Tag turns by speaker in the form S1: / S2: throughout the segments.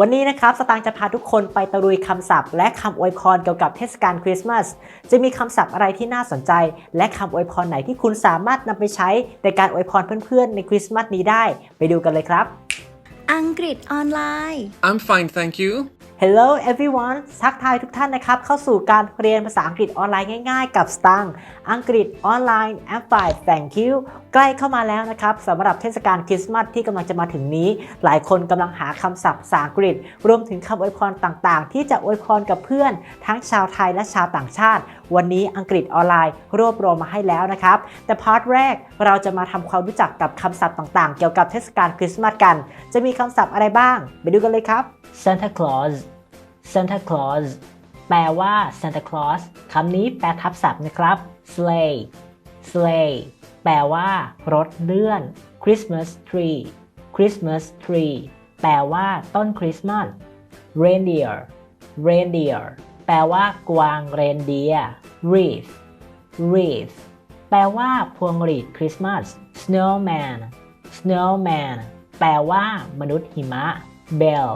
S1: วันนี้นะครับสตางค์จะพาทุกคนไปตะลุยคำศัพท์ และคำอวยพรเกี่ยวกับเทศกาลคริสต์มาส จะมีคำศัพท์อะไรที่น่าสนใจ และคำอวยพรไหนที่คุณสามารถนำไปใช้ในการอวยพรเพื่อนๆในคริสต์มาสนี้ได้ ไปดูกันเลยครับ
S2: อังกฤษออนไลน์
S3: I'm fine, thank you.
S1: Hello everyone ทักทายทุกท่านนะครับ เข้าสู่การเรียนภาษาอังกฤษออนไลน์ง่ายๆ กับสตังค์อังกฤษออนไลน์ and fine thank you ใกล้เข้ามาแล้วนะครับสำหรับเทศกาลคริสต์มาสที่กำลังจะมาถึงนี้ หลายคนกำลังหาคำศัพท์ภาษาอังกฤษ รวมถึงคำอวยพรต่างๆ ที่จะอวยพรกับเพื่อน ทั้งชาวไทยและชาวต่างชาติ วันนี้อังกฤษออนไลน์รวบรวมมาให้แล้วนะครับ แต่พาร์ทแรกเราจะมาทำความรู้จักกับคำศัพท์ต่างๆ เกี่ยวกับเทศกาลคริสต์มาสกัน จะมีคำศัพท์อะไรบ้าง ไปดูกันเลยครับ Santa Claus Santa Claus แปลว่า Santa Claus คำนี้แปลทับศัพท์นะครับ sleigh sleigh แปลว่ารถเลื่อน Christmas tree Christmas tree แปลว่าต้นคริสต์มาส reindeer reindeer แปลว่ากวางเรนเดีย wreath wreath แปลว่าพวงหรีดคริสต์มาส snowman snowman แปลว่ามนุษย์หิมะ bell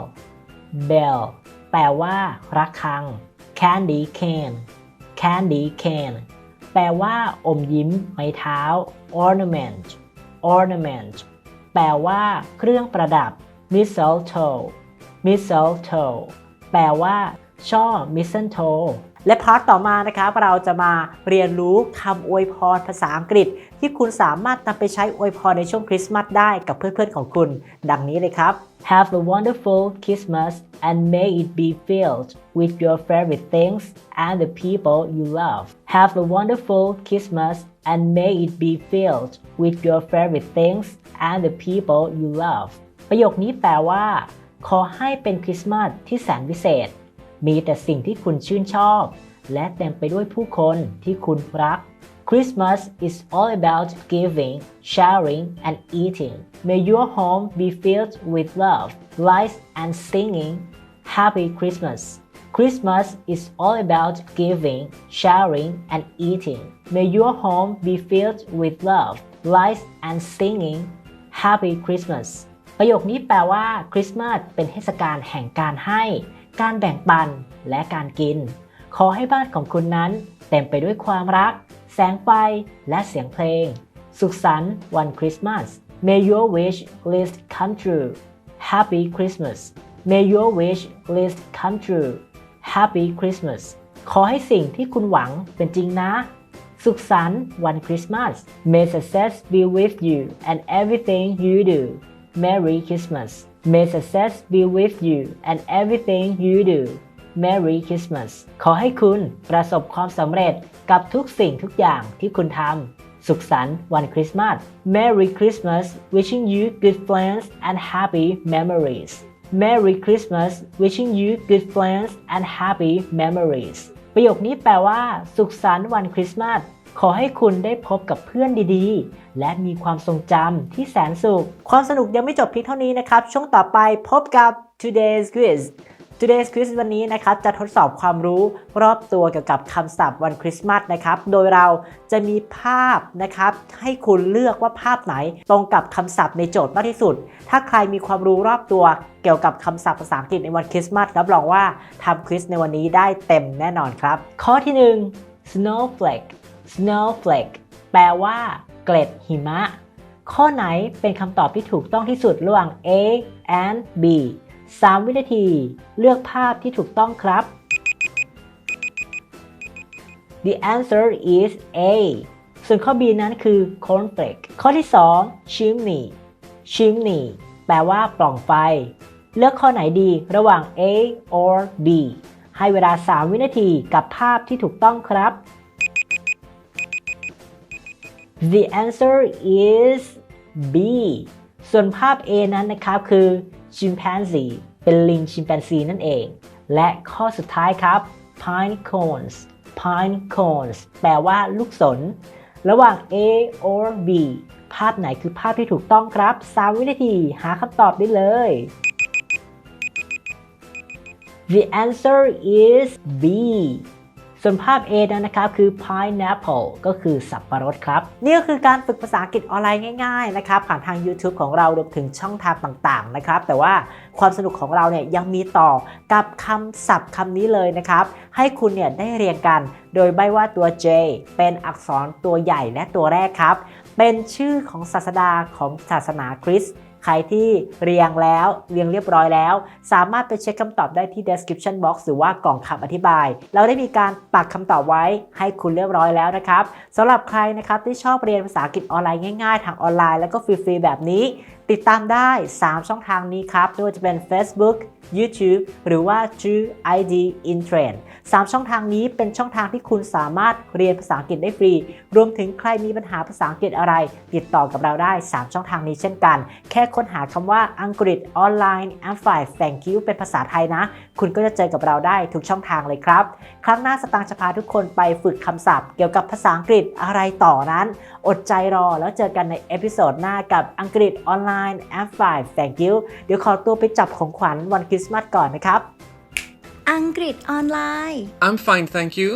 S1: bell แปลว่าระฆัง candy cane candy cane แปลว่า อมยิ้มไม้เท้า ornament ornament แปลว่า เครื่องประดับ mistletoe mistletoe แปลว่า ช่อ mistletoe และพาร์ทต่อมานะครับเราจะมาเรียนรู้คำอวยพรภาษาอังกฤษ ที่คุณสามารถนำไปใช้อวยพรในช่วงคริสต์มาสได้กับเพื่อนๆของคุณ ดังนี้เลยครับ Have a wonderful Christmas and may it be filled with your favorite things and the people you love. Have a wonderful Christmas and may it be filled with your favorite things and the people you love. ประโยคนี้แปลว่า ขอให้เป็นคริสต์มาสที่แสนวิเศษ มีแต่สิ่งที่คุณชื่นชอบ และเต็มไปด้วยผู้คนที่คุณรัก Christmas is all about giving, sharing, and eating. May your home be filled with love, lights, and singing. Happy Christmas. Christmas is all about giving, sharing, and eating. May your home be filled with love, lights, and singing. Happy Christmas. ประโยคนี้แปลว่าคริสต์มาสเป็นเทศกาลแห่งการให้ การแบ่งปันและการกิน ขอให้บ้านของคุณนั้น เต็มไปด้วยความรัก แสงไฟ และเสียงเพลง สุขสันต์วันคริสต์มาส May your wish list come true Happy Christmas May your wish list come true Happy Christmas ขอให้สิ่งที่คุณหวังเป็นจริงนะ สุขสันต์วันคริสต์มาส May success be with you and everything you do Merry Christmas May success be with you and everything you do Merry Christmas ขอให้คุณประสบความสำเร็จกับทุกสิ่งทุกอย่างที่คุณทำ สุขสันต์วันคริสต์มาส Merry Christmas wishing you good plans and happy memories Merry Christmas wishing you good plans and happy memories ประโยคนี้แปลว่า สุขสันต์วันคริสต์มาส ขอให้คุณได้พบกับเพื่อนดีๆ และมีความทรงจำที่แสนสุข ความสนุกยังไม่จบเพียงเท่านี้นะครับ ช่วงต่อไปพบกับ today's quiz today's quiz วันนี้นะครับจะทดสอบความรู้รอบตัวเกี่ยวกับคำศัพท์วันคริสต์มาสนะครับโดยเราจะมีภาพนะครับให้คุณเลือกว่าภาพไหนตรงกับคำศัพท์ในโจทย์มากที่สุด ถ้าใครมีความรู้รอบตัวเกี่ยวกับคำศัพท์ภาษาอังกฤษในวันคริสต์มาสรับรองว่าทำควิสในวันนี้ได้เต็มแน่นอนครับ ข้อที่ 1 snowflake snowflake แปลว่า เกล็ดหิมะ ข้อไหนเป็นคำตอบที่ถูกต้องที่สุดระหว่าง A and B 3 วินาที เลือกภาพที่ถูกต้องครับ The answer is A ส่วนข้อ B นั้นคือ cornflake ข้อที่ 2 chimney chimney แปลว่าปล่องไฟ เลือกข้อไหนดีระหว่าง A or B ให้เวลา 3 วินาทีกับภาพที่ถูกต้องครับ The answer is B ส่วนภาพ A นั้นนะครับคือ chimpanzee เป็นลิงชิมแปนซีนั่นเอง และข้อสุดท้ายครับ pine cones pine cones แปลว่าลูกสน ระหว่าง A or B ภาพไหนคือภาพที่ถูกต้องครับ 3 วินาทีหาคำตอบได้เลย The answer is B ส่วนภาพ A นั้นนะครับคือ pineapple ก็คือสับปะรดครับ นี่ก็คือการฝึกภาษาอังกฤษออนไลน์ง่ายๆนะครับผ่านทาง YouTube ของเรารวมถึงช่องทางต่างๆนะครับแต่ว่าความสนุกของเราเนี่ยยังมีต่อกับคำศัพท์คำนี้เลยนะครับ ให้คุณเนี่ยได้เรียนกัน โดยใบว่าตัว J เป็นอักษรตัวใหญ่และตัวแรกครับ เป็นชื่อของศาสดาของศาสนาคริสต์ ใครที่เรียงแล้วเรียงเรียบร้อยแล้ว สามารถไปเช็คคำตอบได้ที่ description box หรือว่ากล่องคำอธิบาย เราได้มีการปักคำตอบไว้ให้คุณเรียบร้อยแล้วนะครับสำหรับใครนะครับที่ชอบเรียนภาษาอังกฤษออนไลน์ง่ายๆ ทางออนไลน์แล้วก็ฟรีๆแบบนี้ ติดตามได้ 3 ช่องทางนี้ครับไม่ว่าจะเป็น Facebook YouTube หรือว่า True ID in Trend 3 ช่องทางนี้เป็นช่องทางที่คุณสามารถเรียนภาษาอังกฤษได้ฟรี รวมถึงใครมีปัญหาภาษาอังกฤษอะไร ติดต่อกับเราได้ 3 ช่องทางนี้เช่นกัน แค่ค้นหาคำว่าอังกฤษออนไลน์ a m p l i f thank you เป็นภาษาไทยนะ คุณก็จะเจอกับเราได้ทุกช่องทางเลยครับ ครั้งหน้าสตางค์จะพาทุกคนไปฝึกคำศัพท์ เกี่ยวกับภาษาอังกฤษอะไรต่อนั้น อดใจรอแล้วเจอกันในเอพิโซดหน้ากับอังกฤษออนไลน์ a m p l i f thank you เดี๋ยวขอตัวไปจับของขวัญวันคริสต์มาสก่อนนะครับ
S2: อังกฤษออนไลน์
S3: I'm fine, thank you.